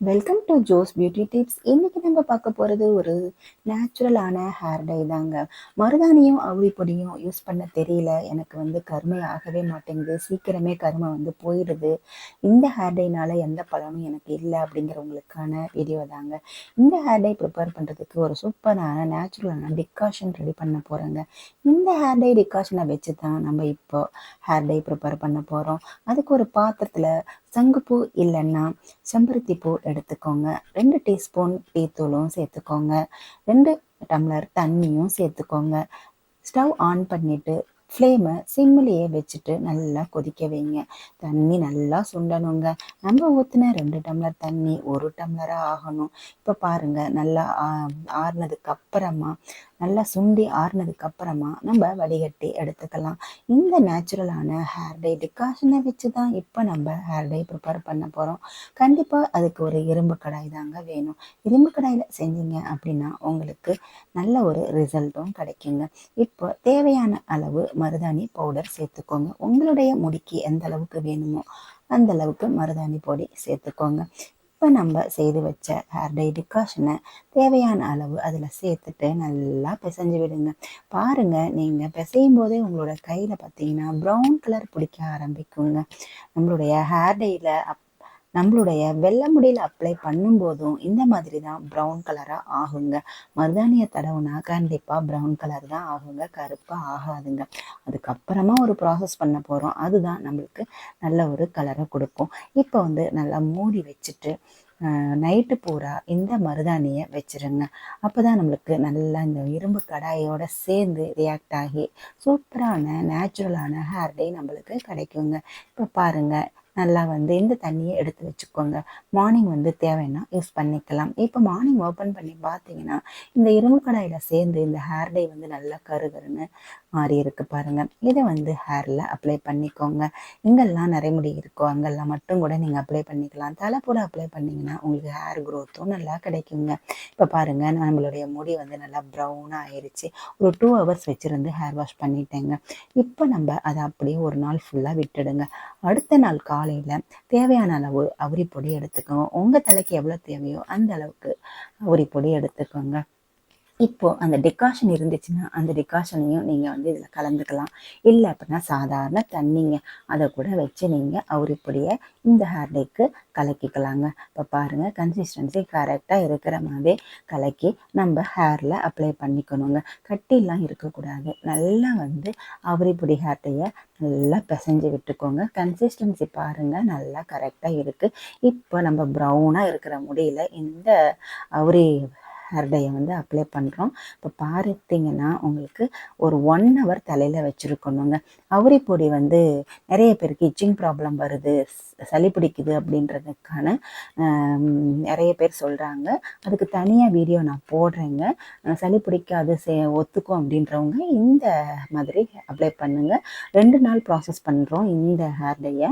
Welcome to Jo's beauty tips இன்னைக்கு நம்ம பார்க்க போகிறது ஒரு நேச்சுரலான ஹேர் டை தாங்க. மருதாணியும் அவுளி பொடியும் யூஸ் பண்ண தெரியல. எனக்கு வந்து கருமை ஆகவே மாட்டேங்குது. சீக்கிரமே கருமை வந்து போயிடுது. இந்த ஹேர் டைனால எந்த பலனும் எனக்கு இல்லை அப்படிங்கிறவங்களுக்கான வீடியோ தாங்க. இந்த ஹேர் டை ப்ரிப்பேர் பண்ணுறதுக்கு ஒரு சூப்பரான நேச்சுரலான டிகாஷன் ரெடி பண்ண போகிறேங்க இந்த ஹேர் டை டிகாஷனை வச்சு தான் நம்ம இப்போ ஹேர் டை ப்ரிப்பேர் பண்ண போகிறோம் அதுக்கு ஒரு பாத்திரத்தில் சங்குப்பூ இல்லைன்னா செம்பருத்தி பூ எடுத்துக்கோங்க. ரெண்டு டீஸ்பூன் டீத்தூளும் சேர்த்துக்கோங்க. ரெண்டு டம்ளர் தண்ணியும் சேர்த்துக்கோங்க. ஸ்டவ் ஆன் பண்ணிவிட்டு ஃப்ளேமை சிம்மிலேயே வச்சுட்டு நல்லா கொதிக்க வைங்க. தண்ணி நல்லா சுண்டணுங்க. நம்ம ஊற்றின ரெண்டு டம்ளர் தண்ணி ஒரு டம்ளராக ஆகணும். இப்போ பாருங்கள் நல்லா ஆறுனதுக்கு அப்புறமா நல்லா சுண்டி ஆறுனதுக்கு அப்புறமா நம்ம வடிகட்டி எடுத்துக்கலாம். இந்த நேச்சுரலான ஹேர் டை டிகாஷனை வச்சு தான் இப்போ நம்ம ஹேர் டை ப்ரிப்பேர் பண்ண போகிறோம் கண்டிப்பாக அதுக்கு ஒரு இரும்பு கடாய் தாங்க வேணும். இரும்பு கடாயில் செஞ்சீங்க அப்படின்னா உங்களுக்கு நல்ல ஒரு ரிசல்ட்டும் கிடைக்குங்க. இப்போ தேவையான அளவு மருதாணி பவுடர் சேர்த்துக்கோங்க. உங்களுடைய முடிக்கு எந்த அளவுக்கு வேணுமோ அந்த அளவுக்கு மருதாணி பொடி சேர்த்துக்கோங்க. இப்போ நம்ம செய்து வச்ச ஹேர் டை டிகாஷனை தேவையான அளவு அதில் சேர்த்துட்டு நல்லா பிசைஞ்சு விடுங்க. பாருங்கள் நீங்கள் பிசையும் போதே உங்களோட கையில் பார்த்தீங்கன்னா ப்ரௌன் கலர் பிடிக்க ஆரம்பிக்குங்க. நம்மளுடைய ஹேர் டையில் அப் நம்மளுடைய வெள்ளை முடியில் அப்ளை பண்ணும்போதும் இந்த மாதிரி தான் ப்ரௌன் கலராக ஆகுங்க. மருதாணியை தடவுனா கண்டிப்பாக ப்ரௌன் கலர் தான் ஆகுங்க. கருப்பாக ஆகாதுங்க. அதுக்கப்புறமா ஒரு ப்ராசஸ் பண்ண போகிறோம் அதுதான் நம்மளுக்கு நல்ல ஒரு கலரை கொடுக்கும். இப்போ வந்து நல்லா மூடி வச்சுட்டு நைட்டு பூரா இந்த மருதாணியை வச்சுருங்க. அப்போ தான் நம்மளுக்கு நல்லா இந்த இரும்பு கடாயோட சேர்ந்து ரியாக்ட் ஆகி சூப்பரான நேச்சுரலான ஹேர் டே நம்மளுக்கு கிடைக்குங்க. இப்போ பாருங்கள் நல்லா வந்து இந்த தண்ணியை எடுத்து வச்சுக்கோங்க. மார்னிங் வந்து தேவைன்னா யூஸ் பண்ணிக்கலாம். இப்போ மார்னிங் ஓப்பன் பண்ணி பார்த்தீங்கன்னா இந்த இரும்பு கடாயில் சேர்ந்து இந்த ஹேர் டே வந்து நல்லா கருகருன்னு மாறி இருக்கு பாருங்க. இதை வந்து ஹேரில் அப்ளை பண்ணிக்கோங்க. எங்கெல்லாம் முடி இருக்கோ அங்கெல்லாம் மட்டும் கூட நீங்கள் அப்ளை பண்ணிக்கலாம். தலை கூட அப்ளை பண்ணிங்கன்னா உங்களுக்கு ஹேர் க்ரோத்தும் நல்லா கிடைக்குங்க. இப்போ பாருங்கள் நம்மளுடைய முடி வந்து நல்லா ப்ரௌனாக ஆயிடுச்சு ஒரு டூ ஹவர்ஸ் வச்சுருந்து ஹேர் வாஷ் பண்ணிட்டேங்க. இப்போ நம்ம அதை அப்படியே ஒரு நாள் ஃபுல்லாக விட்டுடுங்க. அடுத்த நாள் காலையில் தேவையான அளவு அவரி பொடி எடுத்துக்கோங்க. உங்கள் தலைக்கு எவ்வளோ தேவையோ அந்த அளவுக்கு அவரி பொடி எடுத்துக்கோங்க. இப்போது அந்த டிகாஷன் இருந்துச்சுன்னா அந்த டிகாஷனையும் நீங்கள் வந்து இதில் கலந்துக்கலாம். இல்லை அப்படின்னா சாதாரண தண்ணிங்க. அதை கூட வச்சு நீங்கள் அவுரிப்பொடியை இந்த ஹேர் டேக்கு கலக்கிக்கலாங்க. இப்போ பாருங்கள் கன்சிஸ்டன்சி கரெக்டாக இருக்கிற மாதிரி கலக்கி நம்ம ஹேரில் அப்ளை பண்ணிக்கணுங்க. கட்டிலாம் இருக்கக்கூடாது. நல்லா வந்து அவுரிப்பொடி ஹேர்டையை நல்லா பிசைஞ்சு விட்டுக்கோங்க. கன்சிஸ்டன்சி பாருங்கள் நல்லா கரெக்டாக இருக்குது இப்போ நம்ம ப்ரௌனாக இருக்கிற முடியல இந்த அவரி ஹேர் வந்து அப்ளை பண்ணுறோம் இப்போ பார்த்தீங்கன்னா உங்களுக்கு ஒரு ஒன் ஹவர் தலையில் வச்சுருக்கணுங்க. அவுரி பொடி வந்து நிறைய பேருக்கு இச்சிங் ப்ராப்ளம் வருது சளி பிடிக்குது அப்படின்றதுக்கான நிறைய பேர் சொல்கிறாங்க அதுக்கு தனியாக வீடியோ நான் போடுறேங்க. சளி பிடிக்காது சே ஒத்துக்கும் அப்படின்றவங்க இந்த மாதிரி அப்ளை பண்ணுங்கள் ரெண்டு நாள் ப்ராசஸ் பண்ணுறோம் இந்த ஹேர் டையை